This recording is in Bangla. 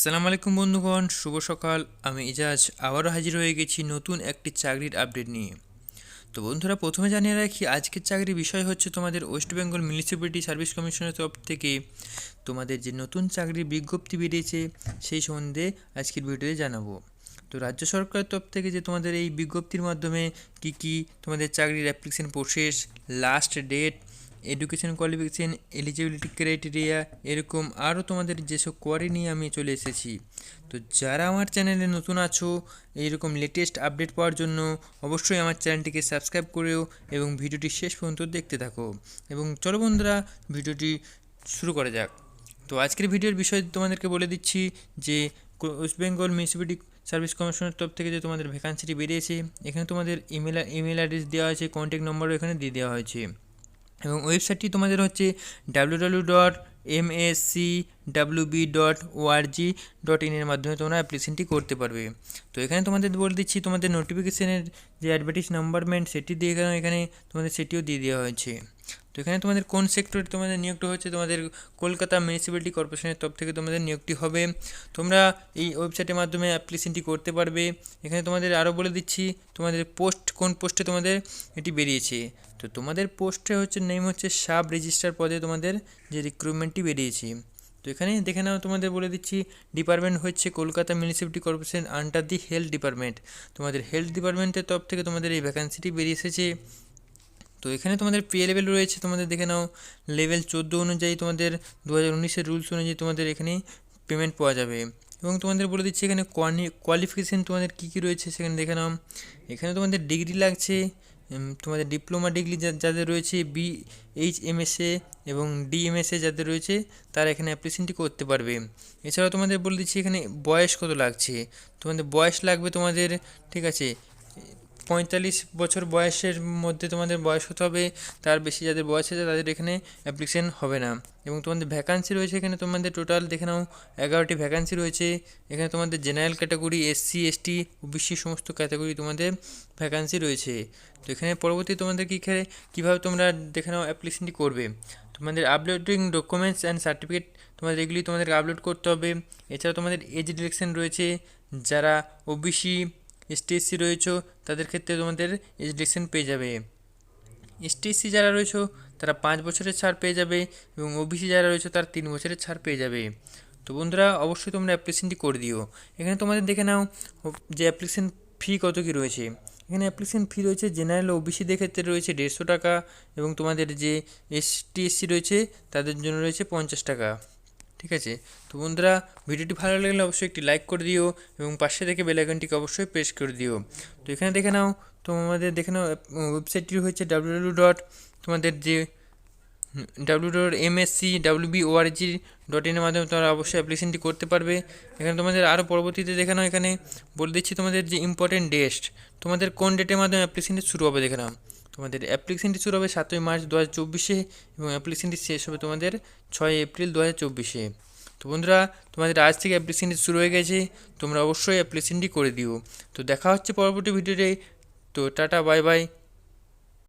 আসসালামু আলাইকুম বন্ধুগণ, শুভ সকাল। আমি ইজাজ, আবারও হাজির হয়ে গেছি নতুন একটি চাকরির আপডেট নিয়ে। তো বন্ধুরা, প্রথমে জানিয়ে রাখি, আজকের চাকরির বিষয় হচ্ছে তোমাদের ওয়েস্ট বেঙ্গল মিউনিসিপ্যালিটি সার্ভিস কমিশনের তরফ থেকে তোমাদের যে নতুন চাকরির বিজ্ঞপ্তি বেরিয়েছে, সেই সম্বন্ধে আজকের ভিডিওতে জানাব। তো রাজ্য সরকারের তরফ থেকে যে তোমাদের এই বিজ্ঞপ্তির মাধ্যমে কি কি তোমাদের চাকরির application process last date education qualification eligibility criteria এরকম আরও তোমাদের যেসব কোয়ারি নিয়ে আমি চলে এসেছি। তো যারা আমার চ্যানেলে নতুন আছো, এইরকম লেটেস্ট আপডেট পাওয়ার জন্য অবশ্যই আমার চ্যানেলটিকে সাবস্ক্রাইব করেও এবং ভিডিওটি শেষ পর্যন্ত দেখতে থাকো। এবং চলো বন্ধুরা, ভিডিওটি শুরু করা যাক। তো আজকের ভিডিওর বিষয় তোমাদেরকে বলে দিচ্ছি যে ওয়েস্ট বেঙ্গল মিউনিসিপ্যালিটি সার্ভিস কমিশনের তরফ থেকে যে তোমাদের ভ্যাকান্সিটি বেরিয়েছে, এখানে তোমাদের ইমেল ইমেল অ্যাড্রেস দেওয়া আছে কন্ট্যাক্ট নম্বরও এখানে দিয়ে দেওয়া হয়েছে। এবং ওয়েবসাইটটি তোমাদের হচ্ছে W W dot M S C W B dot ORG dot ইনের মাধ্যমে তোমরা অ্যাপ্লিকেশনটি করতে পারবে। তো এখানে তোমাদের বলে দিচ্ছি, তোমাদের নোটিফিকেশনের যে অ্যাডভার্টিস নাম্বারমেন্ট সেটি দিয়ে এখানে এখানে তোমাদের সেটিও দিয়ে দেওয়া হয়েছে। তো এখানে তোমাদের কোন সেক্টরে তোমাদের নিয়োগটা হচ্ছে তোমাদের কলকাতা মিউনিসিপ্যালিটি কর্পোরেশনের তরফ থেকে তোমাদের নিয়োগটি হবে। তোমরা এই ওয়েবসাইটের মাধ্যমে অ্যাপ্লিকেশনটি করতে পারবে। এখানে তোমাদের আরও বলে দিচ্ছি, তোমাদের পোস্ট কোন পোস্টে তোমাদের এটি বেরিয়েছে? তো তোমাদের পোস্টে হচ্ছে নেম হচ্ছে সাব রেজিস্টার পদে তোমাদের যে রিক্রুটমেন্টটি বেরিয়েছে। তো এখানে দেখে নাও, তোমাদের বলে দিচ্ছি ডিপার্টমেন্ট হচ্ছে Kolkata municipality corporation under the health department তোমাদের হেলথ ডিপার্টমেন্টের তরফ থেকে তোমাদের এই ভ্যাকান্সিটি বেরিয়ে এসেছে। তো এখানে তোমাদের পে লেভেল রয়েছে, তোমাদের দেখে নাও লেভেল চোদ্দ অনুযায়ী তোমাদের দু হাজার উনিশের রুলস অনুযায়ী তোমাদের এখানে পেমেন্ট পাওয়া যাবে। এবং তোমাদের বলে দিচ্ছি এখানে কোয়ালিফিকেশান তোমাদের কী কী রয়েছে সেখানে দেখে নাও। এখানে তোমাদের ডিগ্রি লাগছে তোমাদের ডিপ্লোমা ডিগ্রি যাদের রয়েছে বি এইচ এমএসএ এবং ডিএমএসএ যাদের রয়েছে, তারা এখানে অ্যাপ্লিকেশনটি করতে পারবে। এছাড়াও তোমাদের বলে দিচ্ছি এখানে বয়স কত লাগছে। তোমাদের বয়স লাগবে তোমাদের, ঠিক আছে পঁয়তাল্লিশ বছর বয়সের মধ্যে তোমাদের বয়স হতে হবে, তার বেশি যাদের বয়স আছে তাদের এখানে অ্যাপ্লিকেশন হবে না। এবং তোমাদের ভ্যাকান্সি রয়েছে এখানে, তোমাদের টোটাল দেখে নাও, এগারোটি ভ্যাকান্সি রয়েছে। এখানে তোমাদের general category SC ST OBC সমস্ত ক্যাটাগরি তোমাদের ভ্যাকান্সি রয়েছে। তো এখানে পরবর্তী তোমাদের কী খেলে, কীভাবে তোমরা দেখে নাও অ্যাপ্লিকেশনটি করবে। তোমাদের আপলোডিং ডকুমেন্টস অ্যান্ড সার্টিফিকেট তোমাদের এগুলি তোমাদেরকে আপলোড করতে হবে। এছাড়া তোমাদের এজ ডিরেকশন রয়েছে, যারা ওবিসি এসটি এসসি রয়েছো, তাদের ক্ষেত্রে তোমাদের এজুকেশন পেয়ে যাবে। এসটি এসসি যারা রয়েছো, তারা পাঁচ বছরের ছাড় পেয়ে যাবে এবং ওবিসি যারা রয়েছে, তারা তিন বছরের ছাড় পেয়ে যাবে। তো বন্ধুরা, অবশ্যই তোমরা অ্যাপ্লিকেশনটি করে দিও। এখানে তোমাদের দেখে নাও যে অ্যাপ্লিকেশন ফি কত কী রয়েছে। এখানে অ্যাপ্লিকেশন ফি রয়েছে জেনারেল ওবিসিদের ক্ষেত্রে রয়েছে দেড়শো টাকা এবং তোমাদের যে এসটি এসসি রয়েছে, তাদের জন্য রয়েছে পঞ্চাশ টাকা। ঠিক আছে? তো বন্ধুরা, ভিডিওটি ভালো লাগলে অবশ্যই একটি লাইক করে দিও এবং পাশে থেকে বেলাইকনটিকে অবশ্যই প্রেস করে দিও। তো এখানে দেখে নাও, তোমাদের দেখে নাও ওয়েবসাইটটি হচ্ছে ডাব্লিউ ডট তোমাদের যে W dot MSC W B ORG dot ইনের মাধ্যমে তোমরা অবশ্যই অ্যাপ্লিকেশনটি করতে পারবে। এখানে তোমাদের আরও পরবর্তীতে দেখে নাও এখানে, বলে দিচ্ছি তোমাদের যে ইম্পর্টেন্ট ডেট তোমাদের কোন ডেটের মাধ্যমে অ্যাপ্লিকেশনটি শুরু হবে দেখে নাও। তোমাদের অ্যাপ্লিকেশনটি শুরু হবে সাতই মার্চ দু হাজার চব্বিশে এবং অ্যাপ্লিকেশানটি শেষ হবে তোমাদের ছয় এপ্রিল দু হাজার চব্বিশে। তো বন্ধুরা, তোমাদের আজ থেকে অ্যাপ্লিকেশানটি শুরু হয়ে গেছে, তোমরা অবশ্যই অ্যাপ্লিকেশানটি করে দিও। তো দেখা হচ্ছে পরবর্তী ভিডিওতে। তো টাটা বাই বাই